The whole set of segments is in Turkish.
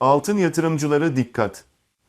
Altın yatırımcıları dikkat.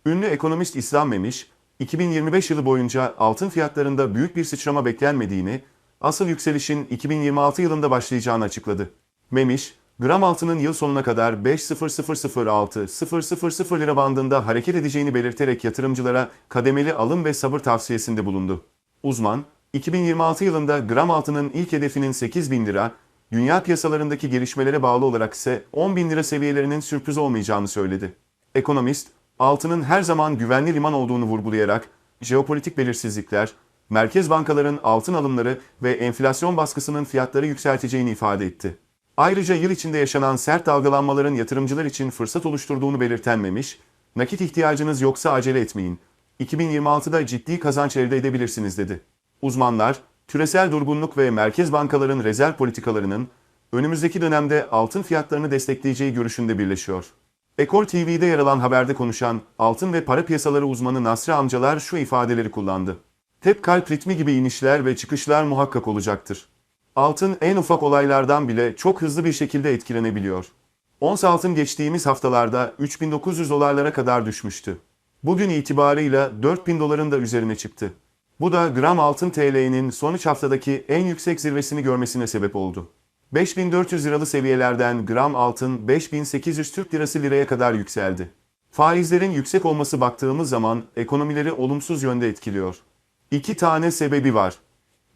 Ünlü ekonomist İslam Memiş, 2025 yılı boyunca altın fiyatlarında büyük bir sıçrama beklenmediğini, asıl yükselişin 2026 yılında başlayacağını açıkladı. Memiş, gram altının yıl sonuna kadar 5.0006.000 lira bandında hareket edeceğini belirterek yatırımcılara kademeli alım ve sabır tavsiyesinde bulundu. Uzman, 2026 yılında gram altının ilk hedefinin 8 bin lira, dünya piyasalarındaki gelişmelere bağlı olarak ise 10 bin lira seviyelerinin sürpriz olmayacağını söyledi. Ekonomist, altının her zaman güvenli liman olduğunu vurgulayarak, jeopolitik belirsizlikler, merkez bankaların altın alımları ve enflasyon baskısının fiyatları yükselteceğini ifade etti. Ayrıca yıl içinde yaşanan sert dalgalanmaların yatırımcılar için fırsat oluşturduğunu belirtenmemiş, nakit ihtiyacınız yoksa acele etmeyin. 2026'da ciddi kazanç elde edebilirsiniz dedi. Uzmanlar, küresel durgunluk ve merkez bankaların rezerv politikalarının önümüzdeki dönemde altın fiyatlarını destekleyeceği görüşünde birleşiyor. Ekol TV'de yer alan haberde konuşan altın ve para piyasaları uzmanı Nasri Amcalar şu ifadeleri kullandı. Tep kalp ritmi gibi inişler ve çıkışlar muhakkak olacaktır. Altın en ufak olaylardan bile çok hızlı bir şekilde etkilenebiliyor. Ons altın geçtiğimiz haftalarda 3900 dolarlara kadar düşmüştü. Bugün itibarıyla 4000 doların da üzerine çıktı. Bu da gram altın TL'nin son 3 haftadaki en yüksek zirvesini görmesine sebep oldu. 5400 liralı seviyelerden gram altın 5800 Türk lirası liraya kadar yükseldi. Faizlerin yüksek olması baktığımız zaman ekonomileri olumsuz yönde etkiliyor. İki tane sebebi var.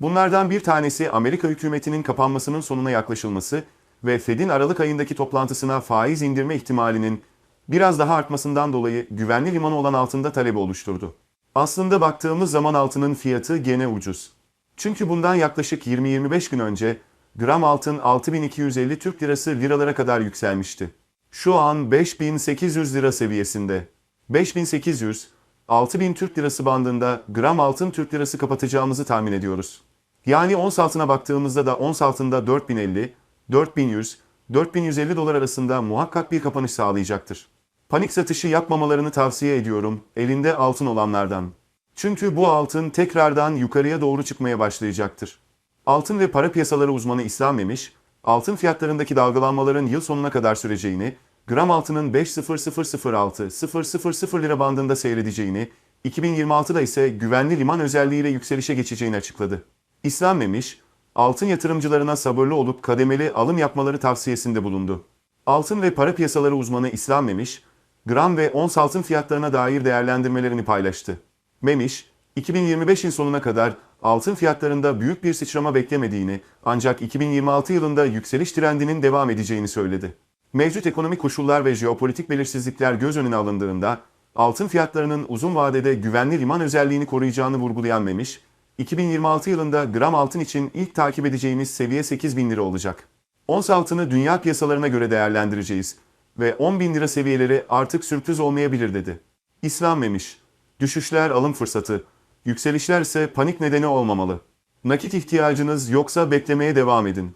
Bunlardan bir tanesi Amerika hükümetinin kapanmasının sonuna yaklaşılması ve Fed'in Aralık ayındaki toplantısına faiz indirme ihtimalinin biraz daha artmasından dolayı güvenli limanı olan altında talebi oluşturdu. Aslında baktığımız zaman altının fiyatı gene ucuz. Çünkü bundan yaklaşık 20-25 gün önce gram altın 6250 Türk lirası liralara kadar yükselmişti. Şu an 5800 lira seviyesinde. 5800, 6000 Türk lirası bandında gram altın Türk lirası kapatacağımızı tahmin ediyoruz. Yani ons altına baktığımızda da ons altında 4050, 4100, 4150 dolar arasında muhakkak bir kapanış sağlayacaktır. Panik satışı yapmamalarını tavsiye ediyorum elinde altın olanlardan. Çünkü bu altın tekrardan yukarıya doğru çıkmaya başlayacaktır. Altın ve para piyasaları uzmanı İslam Memiş, altın fiyatlarındaki dalgalanmaların yıl sonuna kadar süreceğini, gram altının 5.0006.000 lira bandında seyredeceğini, 2026'da ise güvenli liman özelliğiyle yükselişe geçeceğini açıkladı. İslam Memiş, altın yatırımcılarına sabırlı olup kademeli alım yapmaları tavsiyesinde bulundu. Altın ve para piyasaları uzmanı İslam Memiş, gram ve ons altın fiyatlarına dair değerlendirmelerini paylaştı. Memiş, 2025 yıl sonuna kadar altın fiyatlarında büyük bir sıçrama beklemediğini ancak 2026 yılında yükseliş trendinin devam edeceğini söyledi. Mevcut ekonomik koşullar ve jeopolitik belirsizlikler göz önüne alındığında altın fiyatlarının uzun vadede güvenli liman özelliğini koruyacağını vurgulayan Memiş, 2026 yılında gram altın için ilk takip edeceğimiz seviye 8 bin lira olacak. Ons altını dünya piyasalarına göre değerlendireceğiz ve 10 bin lira seviyeleri artık sürpriz olmayabilir dedi. İslam Memiş, düşüşler alım fırsatı, yükselişler ise panik nedeni olmamalı. Nakit ihtiyacınız yoksa beklemeye devam edin.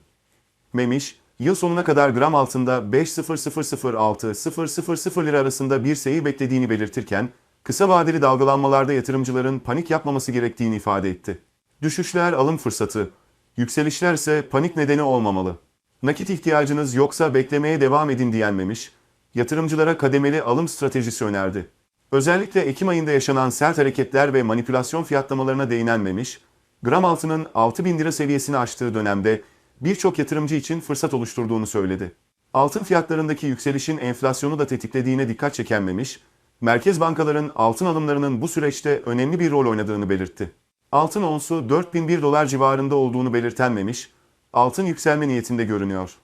Memiş, yıl sonuna kadar gram altında 5.0006.000 lira arasında bir seyir beklediğini belirtirken, kısa vadeli dalgalanmalarda yatırımcıların panik yapmaması gerektiğini ifade etti. Düşüşler alım fırsatı, yükselişler ise panik nedeni olmamalı. Nakit ihtiyacınız yoksa beklemeye devam edin diyenmemiş, yatırımcılara kademeli alım stratejisi önerdi. Özellikle Ekim ayında yaşanan sert hareketler ve manipülasyon fiyatlamalarına değinenmemiş, gram altının 6000 lira seviyesini aştığı dönemde birçok yatırımcı için fırsat oluşturduğunu söyledi. Altın fiyatlarındaki yükselişin enflasyonu da tetiklediğine dikkat çekenmemiş, merkez bankaların altın alımlarının bu süreçte önemli bir rol oynadığını belirtti. Altın onsu 4001 dolar civarında olduğunu belirtenmemiş, altın yükselme niyetinde görünüyor.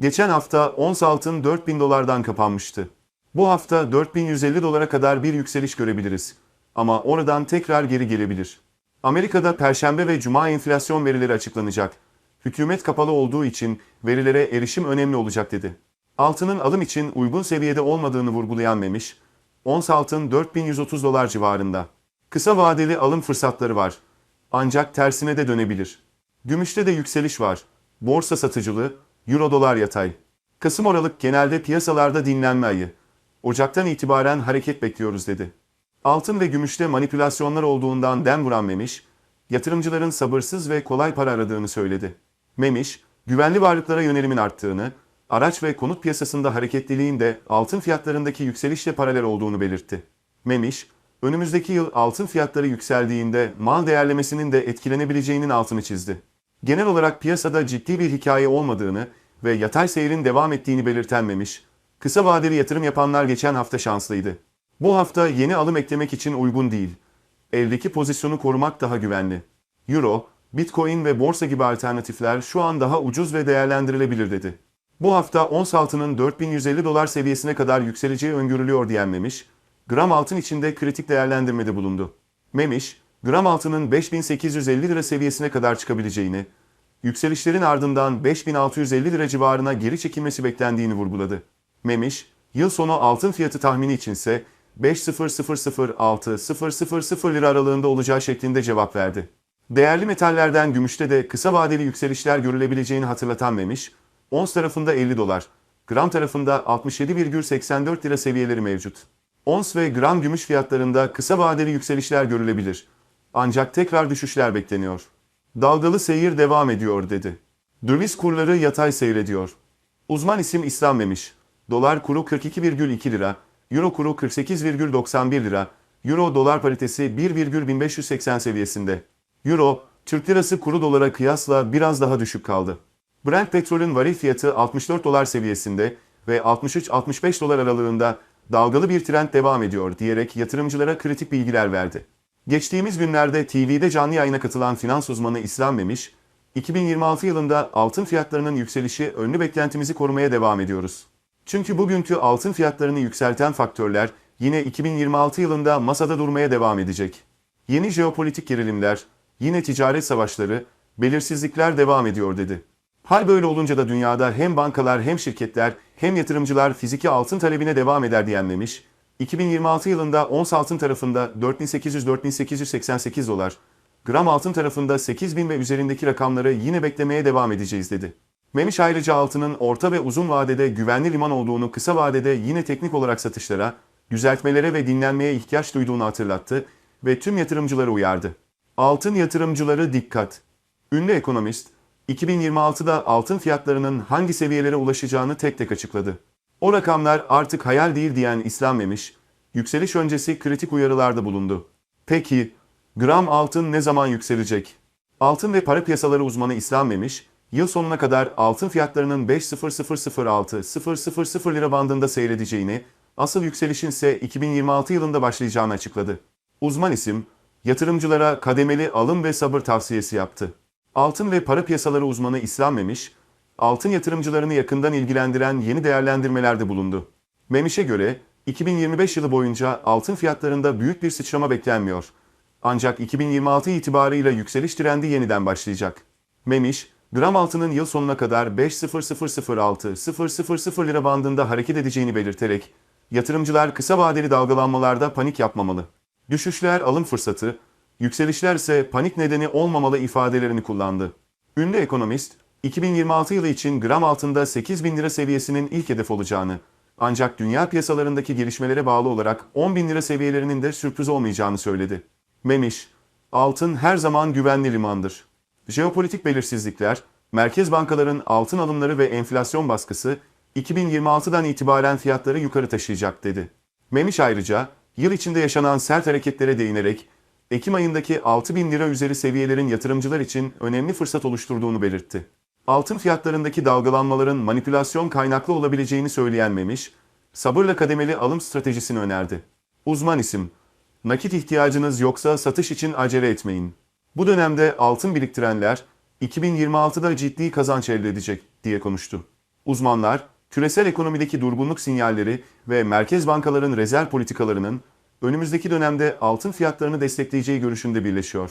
Geçen hafta ons altın 4000 dolardan kapanmıştı. Bu hafta 4150 dolara kadar bir yükseliş görebiliriz. Ama oradan tekrar geri gelebilir. Amerika'da Perşembe ve Cuma enflasyon verileri açıklanacak. Hükümet kapalı olduğu için verilere erişim önemli olacak dedi. Altının alım için uygun seviyede olmadığını vurgulayan Memiş, ons altın 4130 dolar civarında. Kısa vadeli alım fırsatları var. Ancak tersine de dönebilir. Gümüşte de yükseliş var. Borsa satıcılığı, euro dolar yatay. Kasım Aralık genelde piyasalarda dinlenme ayı. Ocaktan itibaren hareket bekliyoruz dedi. Altın ve gümüşte manipülasyonlar olduğundan dem vuran Memiş, yatırımcıların sabırsız ve kolay para aradığını söyledi. Memiş, güvenli varlıklara yönelimin arttığını, araç ve konut piyasasında hareketliliğin de altın fiyatlarındaki yükselişle paralel olduğunu belirtti. Memiş, önümüzdeki yıl altın fiyatları yükseldiğinde mal değerlemesinin de etkilenebileceğinin altını çizdi. Genel olarak piyasada ciddi bir hikaye olmadığını ve yatay seyrin devam ettiğini belirten Memiş, kısa vadeli yatırım yapanlar geçen hafta şanslıydı. Bu hafta yeni alım eklemek için uygun değil. Eldeki pozisyonu korumak daha güvenli. Euro, Bitcoin ve borsa gibi alternatifler şu an daha ucuz ve değerlendirilebilir dedi. Bu hafta ons altının 4150 dolar seviyesine kadar yükseleceği öngörülüyor diyen Memiş, gram altın içinde kritik değerlendirmede bulundu. Memiş, gram altının 5850 lira seviyesine kadar çıkabileceğini, yükselişlerin ardından 5650 lira civarına geri çekilmesi beklendiğini vurguladı. Memiş, yıl sonu altın fiyatı tahmini içinse 5.000-6.000 lira aralığında olacağı şeklinde cevap verdi. Değerli metallerden gümüşte de kısa vadeli yükselişler görülebileceğini hatırlatan Memiş, ons tarafında 50 dolar, gram tarafında 67,84 lira seviyeleri mevcut. Ons ve gram gümüş fiyatlarında kısa vadeli yükselişler görülebilir. Ancak tekrar düşüşler bekleniyor. Dalgalı seyir devam ediyor dedi. Döviz kurları yatay seyrediyor. Uzman isim İslam Memiş. Dolar kuru 42,2 lira, Euro kuru 48,91 lira, Euro dolar paritesi 1,1580 seviyesinde. Euro, Türk lirası kuru dolara kıyasla biraz daha düşük kaldı. Brent petrolün varil fiyatı 64 dolar seviyesinde ve 63-65 dolar aralığında dalgalı bir trend devam ediyor diyerek yatırımcılara kritik bilgiler verdi. Geçtiğimiz günlerde TV'de canlı yayına katılan finans uzmanı İslam Memiş, 2026 yılında altın fiyatlarının yükselişi önlü beklentimizi korumaya devam ediyoruz. Çünkü bugünkü altın fiyatlarını yükselten faktörler yine 2026 yılında masada durmaya devam edecek. Yeni jeopolitik gerilimler, yine ticaret savaşları, belirsizlikler devam ediyor dedi. Hal böyle olunca da dünyada hem bankalar hem şirketler hem yatırımcılar fiziki altın talebine devam eder diyenlemiş, 2026 yılında ons altın tarafında 4800-4888 dolar, gram altın tarafında 8000 ve üzerindeki rakamları yine beklemeye devam edeceğiz dedi. Memiş ayrıca altının orta ve uzun vadede güvenli liman olduğunu kısa vadede yine teknik olarak satışlara, düzeltmelere ve dinlenmeye ihtiyaç duyduğunu hatırlattı ve tüm yatırımcıları uyardı. Altın yatırımcıları dikkat! Ünlü ekonomist, 2026'da altın fiyatlarının hangi seviyelere ulaşacağını tek tek açıkladı. O rakamlar artık hayal değil diyen İslam Memiş, yükseliş öncesi kritik uyarılarda bulundu. Peki, gram altın ne zaman yükselecek? Altın ve para piyasaları uzmanı İslam Memiş, yıl sonuna kadar altın fiyatlarının 5.0006-000 lira bandında seyredeceğini, asıl yükselişin ise 2026 yılında başlayacağını açıkladı. Uzman isim, yatırımcılara kademeli alım ve sabır tavsiyesi yaptı. Altın ve para piyasaları uzmanı İslam Memiş, altın yatırımcılarını yakından ilgilendiren yeni değerlendirmelerde bulundu. Memiş'e göre 2025 yılı boyunca altın fiyatlarında büyük bir sıçrama beklenmiyor. Ancak 2026 itibarıyla yükseliş trendi yeniden başlayacak. Memiş, gram altının yıl sonuna kadar 5.0006-000 lira bandında hareket edeceğini belirterek, yatırımcılar kısa vadeli dalgalanmalarda panik yapmamalı. Düşüşler alım fırsatı, yükselişler ise panik nedeni olmamalı ifadelerini kullandı. Ünlü ekonomist, 2026 yılı için gram altında 8 bin lira seviyesinin ilk hedef olacağını, ancak dünya piyasalarındaki gelişmelere bağlı olarak 10 bin lira seviyelerinin de sürpriz olmayacağını söyledi. Memiş, altın her zaman güvenli limandır. Jeopolitik belirsizlikler, merkez bankaların altın alımları ve enflasyon baskısı 2026'dan itibaren fiyatları yukarı taşıyacak dedi. Memiş ayrıca, yıl içinde yaşanan sert hareketlere değinerek, Ekim ayındaki 6 bin lira üzeri seviyelerin yatırımcılar için önemli fırsat oluşturduğunu belirtti. Altın fiyatlarındaki dalgalanmaların manipülasyon kaynaklı olabileceğini söyleyen Memiş, sabırla kademeli alım stratejisini önerdi. Uzman isim, nakit ihtiyacınız yoksa satış için acele etmeyin. Bu dönemde altın biriktirenler 2026'da ciddi kazanç elde edecek diye konuştu. Uzmanlar, küresel ekonomideki durgunluk sinyalleri ve merkez bankaların rezerv politikalarının önümüzdeki dönemde altın fiyatlarını destekleyeceği görüşünde birleşiyor.